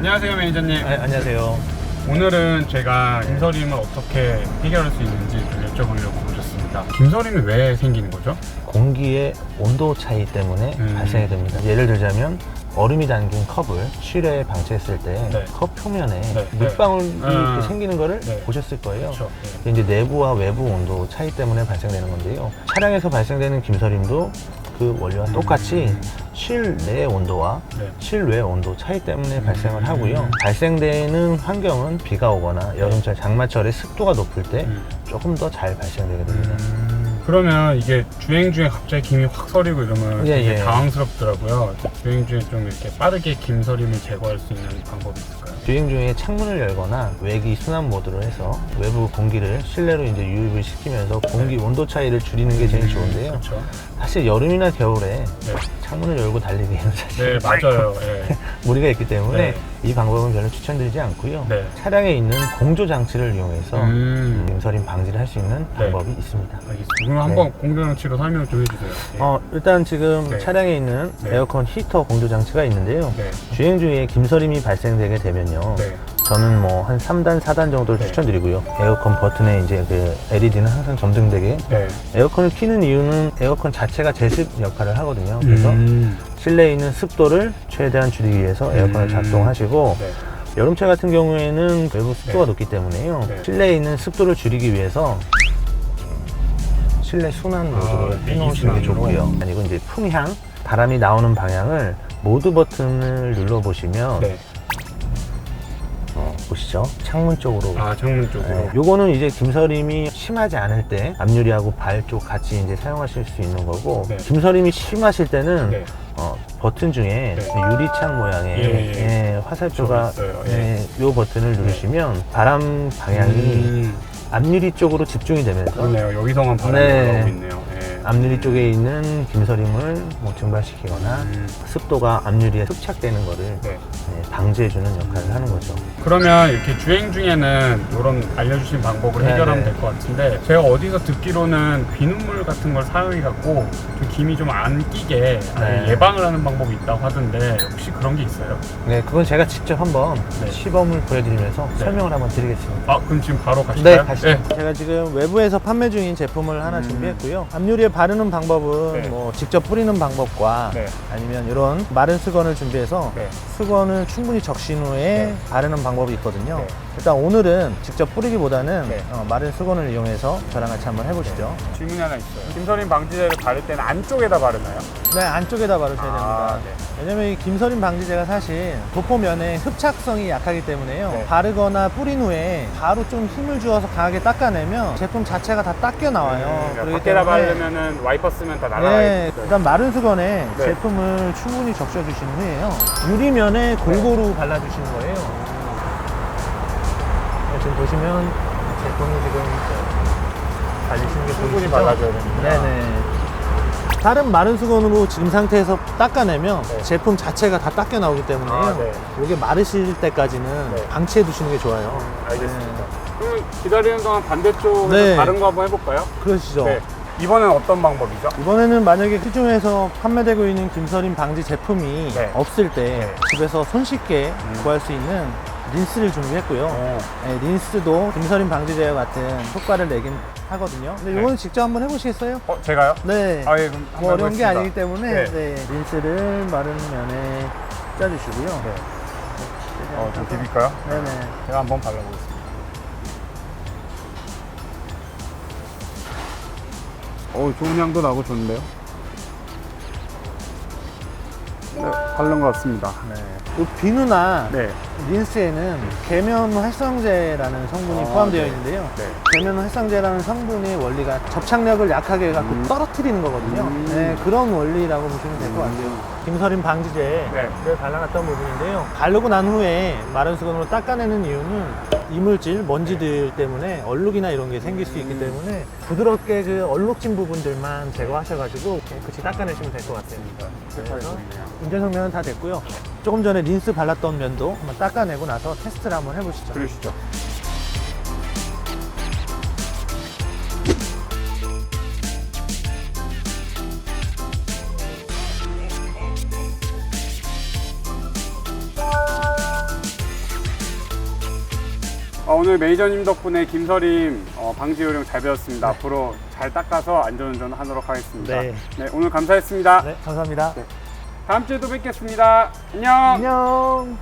안녕하세요 매니저님 아, 안녕하세요. 오늘은 제가 김서림을 어떻게 해결할 수 있는지 좀 여쭤보려고 오셨습니다 김서림이 왜 생기는 거죠? 공기의 온도 차이 때문에 음. 발생이 됩니다. 예를 들자면 얼음이 담긴 컵을 실외에 방치했을 때 네. 컵 표면에 네, 물방울이 네. 이렇게 음. 생기는 거를 네. 보셨을 거예요. 그렇죠 네. 이제 내부와 외부 온도 차이 때문에 발생되는 건데요. 차량에서 발생되는 김서림도 그 원리와 음. 똑같이 실내 온도와 네. 실외 온도 차이 때문에 음. 발생을 하고요. 발생되는 환경은 비가 오거나 여름철 장마철에 습도가 높을 때 음. 조금 더 잘 발생되게 됩니다. 음, 그러면 이게 주행 중에 갑자기 김이 확 서리고 이러면 예, 되게 예. 당황스럽더라고요 주행 중에 좀 이렇게 빠르게 김 서림을 제거할 수 있는 방법이 있을까요? 주행 중에 창문을 열거나 외기 순환 모드로 해서 외부 공기를 실내로 이제 유입을 시키면서 공기 온도 차이를 줄이는 게 제일 좋은데요. 그렇죠 사실 여름이나 겨울에 네, 창문을 열고 달리기에는 사실 네 맞아요 예. 무리가 있기 때문에 네. 이 방법은 별로 추천드리지 않고요. 네. 차량에 있는 공조 장치를 이용해서 음. 임서림 방지를 할 수 있는 네. 방법이 있습니다. 알겠습니다. 그럼 한번 공조 장치로 설명 좀 해주세요. 예. 어, 일단 지금 네. 차량에 있는 네. 에어컨 히터 공조 장치가 있는데요. 네. 주행 중에 김서림이 발생되게 되면요. 네. 저는 뭐 한 3단, 4단 정도를 네. 추천드리고요. 에어컨 버튼에 이제 그 LED는 항상 점등되게 네. 에어컨을 켜는 이유는 에어컨 자체가 제습 역할을 하거든요. 그래서 음. 실내에 있는 습도를 최대한 줄이기 위해서 에어컨을 음. 작동하시고 네. 여름철 같은 경우에는 외부 습도가 네. 높기 때문에요. 네. 실내에 있는 습도를 줄이기 위해서 실내 순환 모드를 네, 해놓으시는 게. 좋고요. 아니고 이제 풍향, 바람이 나오는 방향을 모드 버튼을 눌러보시면 네. 어, 보시죠. 창문 쪽으로 아 창문 쪽으로. 네, 요거는 이제 김서림이 심하지 않을 때 앞유리하고 발 쪽 같이 이제 사용하실 수 있는 거고 네. 김서림이 심하실 때는 네. 어, 버튼 중에 네. 유리창 모양의 예, 예. 예, 화살표가 저기 있어요. 예, 요 버튼을 누르시면 바람 방향이 음. 앞유리 쪽으로 집중이 되면서 그러네요. 여기서만 바람이 네. 올라오고 있네요. 예. 앞유리 쪽에 있는 김서림을 뭐 증발시키거나 음. 습도가 앞유리에 흡착되는 거를 네. 예, 방지해주는 역할을 하는 거죠. 그러면 이렇게 주행 중에는 이런 알려주신 방법을 네, 해결하면 네. 될 것 같은데 제가 어디서 듣기로는 비눗물 같은 걸 사용해갖고 좀 김이 좀 안 끼게 아예 네. 예방을 하는 방법이 있다고 하던데 혹시 그런 게 있어요? 네, 그건 제가 직접 한번 네. 시범을 보여드리면서 네. 설명을 한번 드리겠습니다. 아 그럼 지금 바로 네, 가실까요? 가시죠. 제가 지금 외부에서 판매 중인 제품을 하나 음. 준비했고요. 앞유리에 바 르는 방법은 네. 뭐 직접 뿌리는 방법과 네. 아니면 이런 마른 수건을 준비해서 네. 수건을 충분히 적신 후에 네. 바르는 방법이 있거든요. 네. 일단 오늘은 직접 뿌리기보다는 네. 어, 마른 수건을 이용해서 저랑 같이 한번 해보시죠. 질문이 하나 있어요. 김서림 방지제를 바를 때는 안쪽에다 바르나요? 네, 안쪽에다 바르셔야 아, 됩니다. 왜냐면 이 김서림 방지제가 사실 도포면에 흡착성이 약하기 때문에요. 네. 바르거나 뿌린 후에 바로 좀 힘을 주어서 강하게 닦아내면 제품 자체가 다 닦여 나와요. 음, 밖에다 바르면 은 와이퍼 쓰면 다 네, 날아가겠죠. 그다음 마른 수건에 네. 제품을 충분히 적셔주신 후에요. 유리면에 골고루 발라주시는 거예요. 네, 지금 보시면 제품이 지금 발리시는 게 충분히 보이시죠? 발라줘야 됩니다. 네네. 다른 마른 수건으로 지금 상태에서 닦아내면 네. 제품 자체가 다 닦여 나오기 때문에요. 아, 네. 이게 마르실 때까지는 네. 방치해 두시는 게 좋아요. 알겠습니다. 그럼 기다리는 동안 반대쪽에서 네. 다른 거 한번 해볼까요? 그러시죠. 네. 이번엔 어떤 방법이죠? 이번에는 만약에 시중에서 판매되고 있는 김서림 방지 제품이 네. 없을 때 네. 집에서 손쉽게 음. 구할 수 있는 린스를 준비했고요. 어. 네, 린스도 김서림 방지제와 같은 효과를 내긴 하거든요. 근데 네. 이거는 직접 한번 해보시겠어요? 어, 제가요? 네. 아, 예, 그럼 뭐 어려운 게 해보겠습니다. 아니기 때문에 네. 네, 린스를 마른 면에 짜주시고요. 네. 어, 좀 비빌까요? 네네. 제가 한번 발라보겠습니다. 어, 좋은 향도 나고 좋은데요? 네, 바른 것 같습니다. 네. 이 비누나 네. 린스에는 계면 활성제라는 성분이 아, 포함되어 네. 있는데요. 네. 계면 활성제라는 성분의 원리가 접착력을 약하게 해갖고 음. 떨어뜨리는 거거든요. 음. 네, 그런 원리라고 보시면 될 것 같아요. 김서림 방지제를 네. 발라놨던 부분인데요. 바르고 난 후에 마른 수건으로 닦아내는 이유는 이물질, 먼지들 때문에 얼룩이나 이런 게 생길 수 있기 때문에 부드럽게 그 얼룩진 부분들만 제거하셔가지고 깨끗이 닦아내시면 될 것 같아요. 그래서 운전석 면은 다 됐고요. 조금 전에 린스 발랐던 면도 한번 닦아내고 나서 테스트를 한번 해보시죠. 그러시죠. 어, 오늘 매니저님 덕분에 김서림 어, 방지 요령 잘 배웠습니다. 앞으로 잘 닦아서 안전운전 하도록 하겠습니다. 네. 네, 오늘 감사했습니다. 네, 감사합니다. 다음 주에도 뵙겠습니다. 안녕. 안녕.